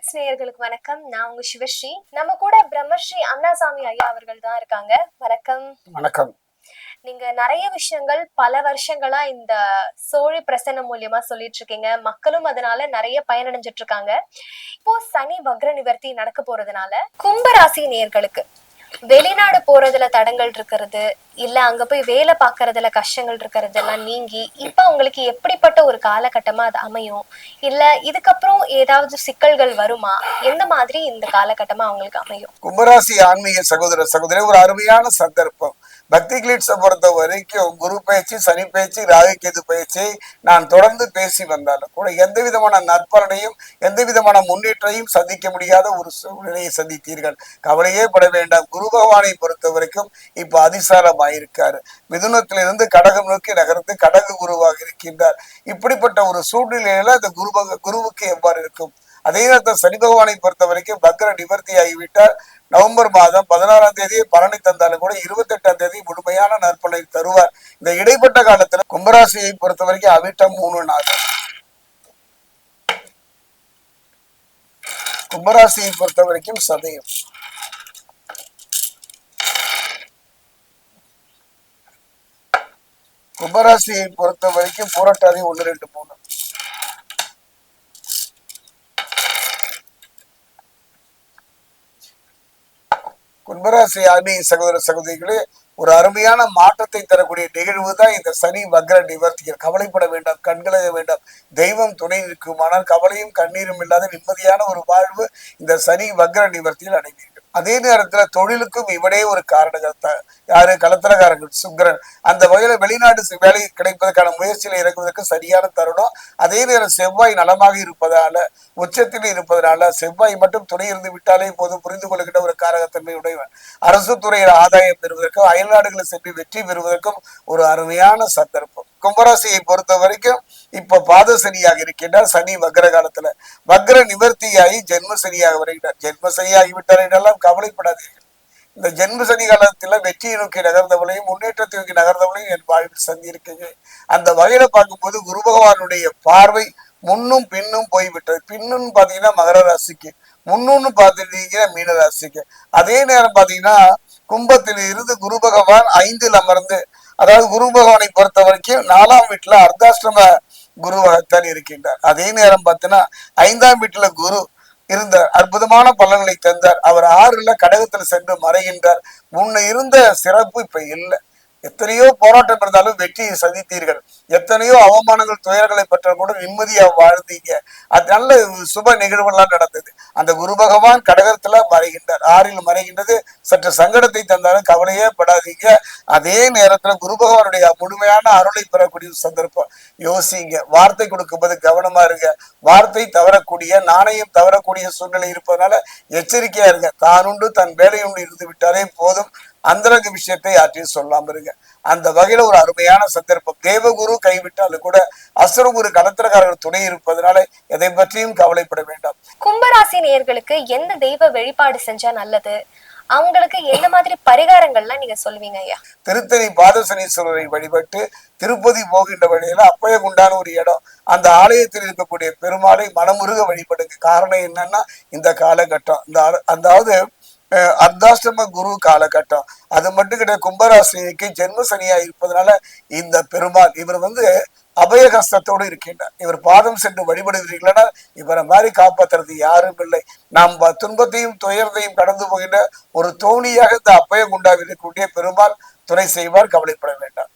Glitz நேயர்களுக்கு வணக்கம். நான் உங்க சிவஸ்ரீ. நம்ம கூட பிரம்மஸ்ரீ அண்ணாசாமி ஐயா அவர்கள் தான் இருக்காங்க. வணக்கம். வணக்கம். நீங்க நிறைய விஷயங்கள் பல வருஷங்களா இந்த சோழி பிரசன்னம் மூலியமா சொல்லிட்டு இருக்கீங்க மக்களும் அதனால நிறைய பயனடைஞ்சிட்டு இருக்காங்க இப்போ சனி வக்ர நிவர்த்தி நடக்க போறதுனால கும்பராசி நேயர்களுக்கு வெளிநாடு போறதுல தடங்கள் இருக்கிறது இல்ல அங்க போய் வேலை பாக்குறதுல கஷ்டங்கள் இருக்கிறது எல்லாம் நீங்கி இப்ப உங்களுக்கு எப்படிப்பட்ட ஒரு காலகட்டமா அது அமையும்? இல்ல இதுக்கப்புறம் ஏதாவது சிக்கல்கள் வருமா? எந்த மாதிரி இந்த காலகட்டமா அவங்களுக்கு அமையும்? கும்பராசி ஆன்மீக சகோதர சகோதரி ஒரு அருமையான சந்தர்ப்பம். பக்தி கிளிட்ஸை பொறுத்த வரைக்கும் குரு பயிற்சி சனி பயிற்சி ராகு கேது பயிற்சி நான் தொடர்ந்து பேசி வந்தாலும் கூட எந்த விதமான நற்பலனையும் எந்த விதமான முன்னேற்றையும் சந்திக்க முடியாத ஒரு சூழ்நிலையை சந்தித்தீர்கள். கவலையே பட வேண்டாம். குரு பகவானை பொறுத்த வரைக்கும் இப்போ அதிசாரம் ஆயிருக்காரு மிதுனத்திலிருந்து கடகம் நோக்கி நகர்ந்து கடகு குருவாக இருக்கின்றார். இப்படிப்பட்ட ஒரு சூழ்நிலையில அந்த குரு குருவுக்கு எவ்வாறு இருக்கும்? அதே நேரத்தில் சனி பகவானை பொறுத்த வரைக்கும் பக்ர நிவர்த்தி ஆகிவிட்டால் நவம்பர் மாதம் பதினாறாம் தேதி பலனை தந்தாலும் கூட இருபத்தி எட்டாம் தேதி முழுமையான நற்பலனை தருவார். இந்த இடைப்பட்ட காலத்துல கும்பராசியை பொறுத்த வரைக்கும் அவிட்டம் மூணு நாள். கும்பராசியை பொறுத்த வரைக்கும் சதயம். கும்பராசியை பொறுத்த வரைக்கும் போராட்டாதி ஒன்று ரெண்டு மூணு. கும்பராசி அணி சகோதர சகோதரிகளே ஒரு அருமையான மாற்றத்தை தரக்கூடிய நிகழ்வு தான் இந்த சனி வக்ர நிவர்த்திகள். கவலைப்பட வேண்டாம் கண்களை வேண்டாம். தெய்வம் துணை நிற்குமானால் கவலையும் கண்ணீரும் இல்லாத நிம்மதியான ஒரு வாழ்வு இந்த சனி வக்ர நிவர்த்தியில் அடைவீர்கள். அதே நேரத்துல தொழிலுக்கும் இவனே ஒரு காரணகர்த்தா யாரு? கலத்தரகாரங்க சுங்கரன் அந்த வகையில வெளிநாடு வேலை கிடைப்பதற்கான முயற்சியில இறங்குவதற்கு சரியான தருணம். அதே நேரம் செவ்வாய் நலமாக இருப்பதால உச்சத்தில் இருப்பதனால செவ்வாய் மட்டும் துணை இருந்து விட்டாலே போதும். புரிந்து கொள்கின்ற ஒரு காரகத்தன்மை உடையவன். அரசு துறையில் ஆதாயம் பெறுவதற்கும் அயல்நாடுகளை சென்று வெற்றி பெறுவதற்கும் ஒரு அருமையான சந்தர்ப்பம். கும்பராசியை பொறுத்த வரைக்கும் இப்ப பாத சனியாக இருக்கின்றார். சனி வக்ர காலத்துல. வக்ர நிவர்த்தியாகி ஜென்ம சனியாக வருகிறார். ஜென்ம சனியாகி விட்டார் என்றெல்லாம் கவலைப்படாதீர்கள். இந்த ஜென்ம சனி காலத்துல வெற்றியை நோக்கி நகர்ந்தவளையும் முன்னேற்றத்தை நோக்கி நகர்ந்தவளையும் என் வாழ்வில் சந்திருக்கீங்க அந்த வகையில பார்க்கும்போது குரு பகவானுடைய பார்வை முன்னும் பின்னும் போய்விட்டது. பின்னும் பாத்தீங்கன்னா மகர ராசிக்கு. முன்னுன்னு பார்த்துட்டீங்கன்னா மீன ராசிக்கு. அதே நேரம் பாத்தீங்கன்னா கும்பத்தில் இருந்து குரு பகவான் ஐந்தில் அமர்ந்து அதாவது குரு பகவானை பொறுத்த வரைக்கும் நாலாம் வீட்டுல அர்த்தாஷ்டம குருவாகத்தான் இருக்கின்றார். அதே நேரம் பார்த்தீங்கன்னா ஐந்தாம் வீட்டுல குரு இருந்தார். அற்புதமான பலன்களை தந்தார். அவர் ஆறுல கடகத்துல சென்று மறைகின்றார். முன்ன இருந்த சிறப்பு இப்ப இல்லை. எத்தனையோ போராட்டம் இருந்தாலும் வெற்றியை சந்தித்தீர்கள். எத்தனையோ அவமானங்கள் துயர்களை பெற்ற கூட நிம்மதியா வாழ்ந்தீங்க. அது நல்ல சுப நிகழ்வுகள்லாம் நடந்தது. அந்த குரு பகவான் கடகத்துல மறைகின்றார். ஆறில் மறைகின்றது. சற்று சங்கடத்தை தந்தாலும் கவலையே படாதீங்க. அதே நேரத்துல குரு பகவானுடைய முழுமையான அருளை பெறக்கூடிய சந்தர்ப்பம். யோசிங்க. வார்த்தை கொடுக்கும்போது கவனமா இருங்க. வார்த்தை தவறக்கூடிய நாணயம் தவறக்கூடிய சூழ்நிலை இருப்பதனால எச்சரிக்கையா இருங்க. தானுண்டு தன் வேலையுண்டு இருந்து விட்டாலே போதும். அந்தரங்க விஷயத்தை யாற்றையும் சொல்லாம இருங்க. அந்த வகையில ஒரு அருமையான சந்தர்ப்பம். தேவகுரு கைவிட்டாலும் கூட அசுரகுரு கலத்திரக்காரர்கள் துணை இருப்பதனால எதை பற்றியும் கவலைப்பட வேண்டாம். கும்பராசி நேயர்களுக்கு எந்த தெய்வ வழிபாடு செஞ்சா நல்லது? அவங்களுக்கு எந்த மாதிரி பரிகாரங்கள்லாம் நீங்க சொல்லுவீங்க ஐயா? திருத்தணி பாதசனீஸ்வரரை வழிபட்டு திருப்பதி போகின்ற வழியில அப்பயகுண்டான ஒரு இடம். அந்த ஆலயத்தில் இருக்கக்கூடிய பெருமாளை மனமுருக வழிபடுங்க. காரணம் என்னன்னா இந்த காலகட்டம். இந்த அதாவது அர்த்தாஷ்டம குரு காலகட்டம். அது மட்டும் கிடையாது கும்பராசினிக்கு ஜென்ம சனியா இருப்பதனால இந்த பெருமாள் இவர் வந்து அபய கஷ்டத்தோடு இருக்கின்றார். இவர் பாதம் சென்று வழிபடுகிறீர்களா இவரை மாதிரி காப்பாத்துறது யாரும் இல்லை. நாம் துன்பத்தையும் துயரத்தையும் கடந்து போகின்ற ஒரு தோணியாக இந்த அப்பய குண்டாவில் இருக்கக்கூடிய பெருமாள் துணை செய்வார் கவலைப்பட வேண்டாம்.